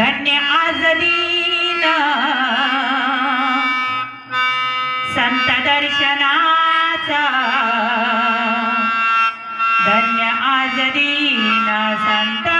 धन्य आज दिन संत दर्शनाचा। धन्य आज दिन संत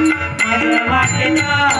மதுவாக்கினார்